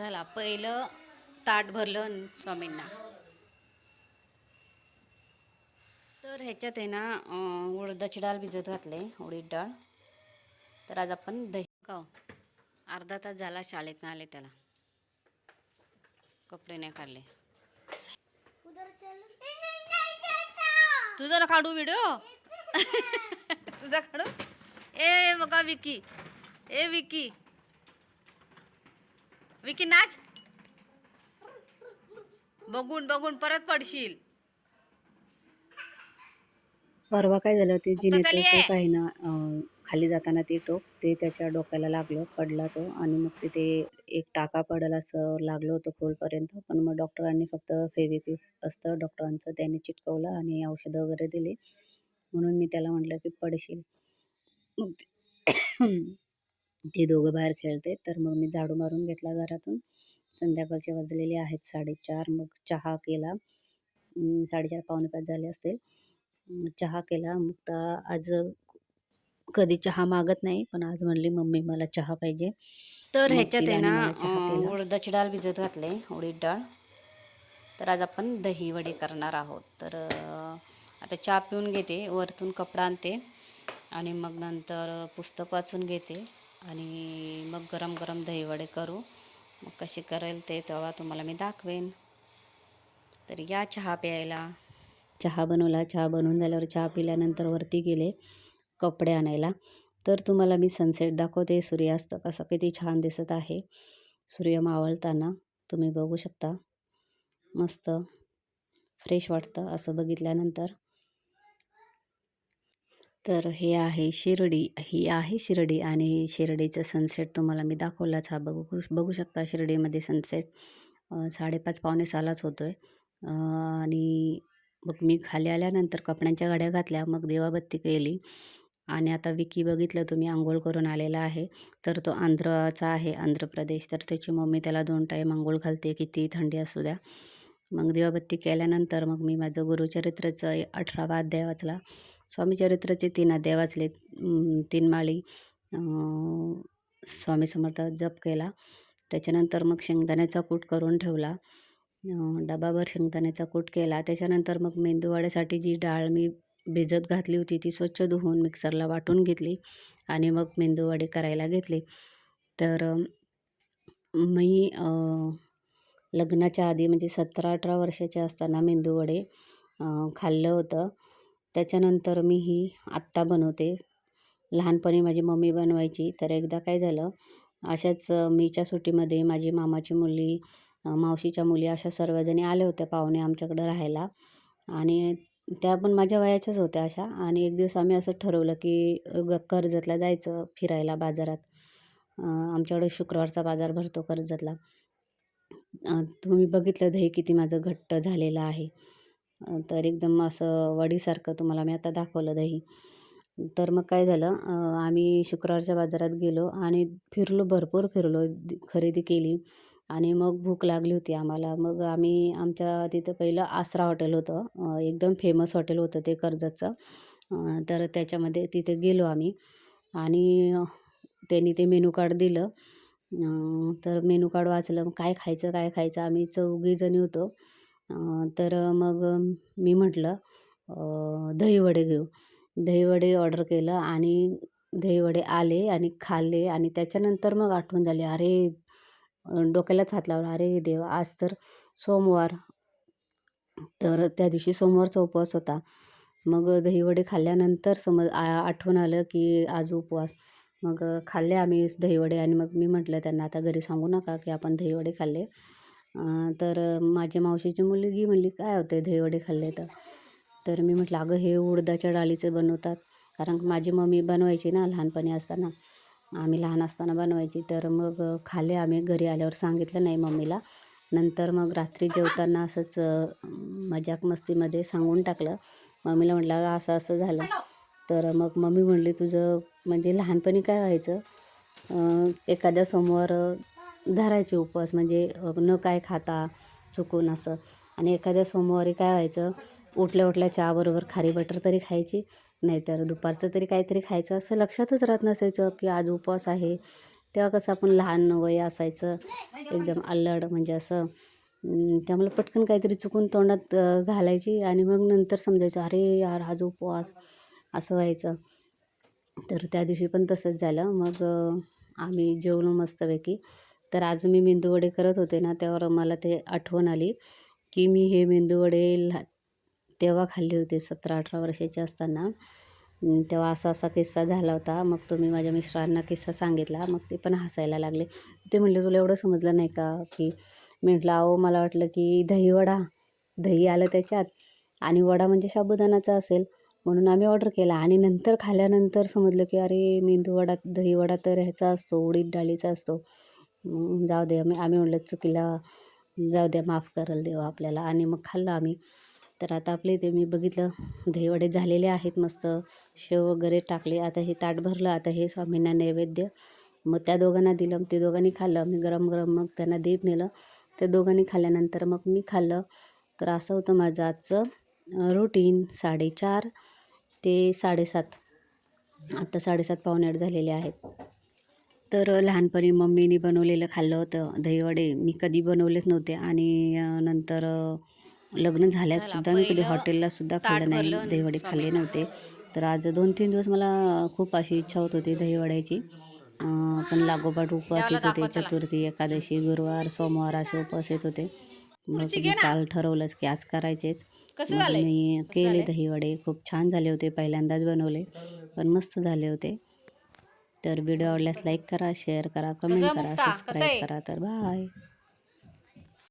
चला पहिलं ताट भरलं स्वामींना. तर ह्याच्यात आहे ना उडदाची डाळ भिजत घातले उडीद डाळ. तर आज आपण दही खाऊ. अर्धा तास झाला शाळेतनं आले त्याला. कपडे नाही काढले. तुझा ना काढू व्हिडिओ? तुझा काढू? ए बघा विकी. ए विकी. विकी नाच. बघून बघून परत पडशील. परवा काय झालं ते चालली ते आहे. काही ना अं, खाली जाताना ते टोक ते त्याच्या डोक्याला लागलं पडला तो. आणि मग तिथे एक टाका पडल असं लागलं होतं खोलपर्यंत. पण मग डॉक्टरांनी फक्त फेविक्विक असतं डॉक्टरांचं. त्याने चिटकवलं आणि औषधं वगैरे दिली. म्हणून मी त्याला म्हटलं की पडशील. मग ते- ते दोघं बाहेर खेळते. तर मग मी झाडू मारून घेतला घरातून. संध्याकाळचे वाजलेले आहेत साडेचार. मग चहा केला. साडेचार पावणे पाच झाले असतील. चहा केला. मग तर आज कधी चहा मागत नाही पण आज म्हणली मम्मी मला चहा पाहिजे. तर ह्याच्यात आहे ना. उडदाची डाळ भिजत घातले उडीद डाळ. तर आज आपण दही वडे करणार आहोत. तर आता चहा पिऊन घेते. वरतून कपडा आणते. आणि मग नंतर पुस्तक वाचून घेते. आणि मग गरम गरम दही वडे करू. मग कसे करेल ते तेव्हा तुम्हाला मी दाखवेन. तर या चहा प्यायला. चहा बनवला. चहा बनवून झाल्यावर चहा पिल्यानंतर वरती गेले कपडे आणायला. तर तुम्हाला मी सनसेट दाखवते. सूर्यास्त कसं किती छान दिसत आहे. सूर्य मावळताना तुम्ही बघू शकता. मस्त. फ्रेश वाटतं असं बघितल्यानंतर. तर हे आहे शिर्डी ही आहे शिर्डी आणि शिर्डीचं सनसेट तुम्हाला मी दाखवलाच हा बघू बघू शकता शिर्डीमध्ये सनसेट साडेपाच पावणे सालाच होतो आहे आणि मग मी खाली आल्यानंतर कपड्यांच्या गाड्या घातल्या मग देवाबत्ती केली. आणि आता विकी बघितलं तुम्ही आंघोळ करून आलेला आहे. तर तो आंध्रचा आहे आंध्र प्रदेश. तर त्याची मम्मी त्याला दोन टाईम आंघोळ घालते किती थंडी असू द्या. मग दिवाबत्ती केल्यानंतर मग मी माझं गुरुचरित्राचं अठरावा अध्याय वाचला. स्वामी चरित्राचे तीन अध्याय वाचले. तीन माळी स्वामी समर्थ जप केला. त्याच्यानंतर मग शेंगदाण्याचा कूट करून ठेवला. डबाभर शेंगदाण्याचा कूट केला. त्याच्यानंतर मग मेंदूवड्यासाठी जी डाळ मी भिजत घातली होती ती स्वच्छ धुवून मिक्सरला वाटून घेतली आणि मग मेंदूवडे करायला घेतली. तर मी लग्नाच्या आधी म्हणजे सतरा अठरा वर्षाचे असताना मेंदूवडे खाल्लं होतं. त्याच्यानंतर मी ही आत्ता बनवते. लहानपणी माझी मम्मी बनवायची तर एकदा काय झालं अशाच मीच्या सुट्टीमध्ये माझी मामाची मुली मावशीच्या मुली अशा सर्वजणी आल्या होत्या पाहुणे आमच्याकडं राहायला. आणि त्या पण माझ्या वयाच्याच होत्या अशा. आणि एक दिवस आम्ही असं ठरवलं की ग कर्जतला जायचं फिरायला बाजारात. आमच्याकडे शुक्रवारचा बाजार भरतो कर्जतला. तुम्ही बघितलं दही किती माझं घट्ट झालेलं आहे. तर एकदम असं वडीसारखं तुम्हाला मी आता दाखवलं दही. तर मग काय झालं आम्ही शुक्रवारच्या बाजारात गेलो आणि फिरलो भरपूर फिरलो खरेदी केली आणि मग भूक लागली होती आम्हाला. मग आम्ही आमच्या तिथं पहिलं आसरा हॉटेल होतं एकदम फेमस हॉटेल होतं ते कर्जतचं. तर त्याच्यामध्ये तिथे गेलो आम्ही आणि त्यांनी ते मेनू कार्ड दिलं. तर मेनू कार्ड वाचलं मग काय खायचं काय खायचं आम्ही चौघीजणी होतो. तर मग मी म्हटलं दहीवडे घेऊ. दहीवडे ऑर्डर केलं आणि दहीवडे आले आणि खाल्ले आणि त्याच्यानंतर मग आठवण झाली अरे डोक्यालाच हात लावला अरे देवा आज तर सोमवार. तर त्या दिवशी सोमवारचा उपवास होता. मग दहीवडे खाल्ल्यानंतर समज आ- आठवण आलं की आज उपवास. मग खाल्ले आम्ही दहीवडे आणि मग मी म्हटलं त्यांना आता घरी सांगू नका की आपण दहीवडे खाल्ले. तर माझ्या मावशीची मुलगी म्हणली काय होते दहीवडे खाल्ले तर? तर मी म्हटलं अगं हे उडदाच्या डाळीचे बनवतात. कारण माझी मम्मी बनवायची ना लहानपणी असताना. आम्ही लहान असताना बनवायची. तर मग खाल्ले आम्ही घरी आल्यावर सांगितलं नाही मम्मीला. नंतर मग रात्री जेवताना असंच मजाक मस्तीमध्ये सांगून टाकलं. मम्मीला म्हटलं "अगं, असं असं झालं. तर मग मम्मी म्हणली तुझं म्हणजे लहानपणी काय व्हायचं? एखाद्या सोमवार धरायचे उपवास म्हणजे न काय खाता चुकून असं. आणि एखाद्या सोमवारी काय व्हायचं उठल्या उठल्या चहाबरोबर खारी बटर तरी खायची नाहीतर दुपारचं तरी काहीतरी खायचं. असं लक्षातच राहत नसायचं की आज उपवास आहे. तेव्हा कसं आपण लहान वय असायचं एकदम अल्लड म्हणजे असं. त्यामुळे पटकन काहीतरी चुकून तोंडात घालायची आणि मग नंतर समजायचं अरे यार आज उपवास. असं व्हायचं. तर त्या दिवशी पण तसंच झालं. मग आम्ही जेवलो मस्तपैकी. तर आज मी मेंदूवडे करत होते ना त्यावर मला ते आठवण आली की मी हे मेंदूवडे लहा तेव्हा खाल्ले होते सतरा अठरा वर्षाचे असताना. तेव्हा असा असा किस्सा झाला होता. मग तो मी माझ्या मिस्टरांना किस्सा सांगितला. मग ते पण हसायला लागले. ते म्हणले तुला एवढं समजलं नाही का की म्हटलं अहो मला वाटलं की दही वडा. दही आलं त्याच्यात. आणि वडा म्हणजे साबुदाणाचा असेल. म्हणून आम्ही ऑर्डर केला. आणि नंतर खाल्यानंतर समजलं की अरे मेंदू वडा दही वडा तर ह्याचा असतो उडीद डाळीचा असतो. जाऊ दे आम्ही आम्ही म्हणलं चुकीला जाऊ द्या माफ करायला देवा आपल्याला. आणि मग खाल्लं आम्ही. तर आता आपले ते मी बघितलं दहीवडे झालेले आहेत मस्त. शेव वगैरे टाकले. आता हे ताट भरलं. आता हे स्वामींना नैवेद्य. मग त्या दोघांना दिलं. मग ते दोघांनी खाल्लं. मी गरम गरम मग त्यांना देत नेलं. त्या दोघांनी खाल्ल्यानंतर मग मी खाल्लं. तर असं होतं माझं आजचं रुटीन साडेचार ते साडेसात. आत्ता साडेसात पावणे आठ झालेले आहेत. तर लहानपणी मम्मीने बनवलेलं खाल्लं होतं. दहीवडे मी कधी बनवलेच नव्हते आणि नंतर लग्न झाल्यासुद्धा मी कधी पहिलं हॉटेलला सुद्धा ताट खाल्लं नाही दहीवडे खाल्ले नव्हते. तर आज दोन तीन दिवस मला खूप अशी इच्छा होत होती दहीवड्याची. पण लागोपाठ उपवास येत होते. चतुर्थी एकादशी गुरुवार सोमवार असे उपवास येत होते. मग काल ठरवलंच की आज करायचेच? मी केले दहीवडे. खूप छान झाले होते. पहिल्यांदाच बनवले. पण मस्त झाले होते. तर व्हिडिओ आवडल्यास लाईक करा शेअर करा कमेंट करा? सबस्क्राईब करा तर बाय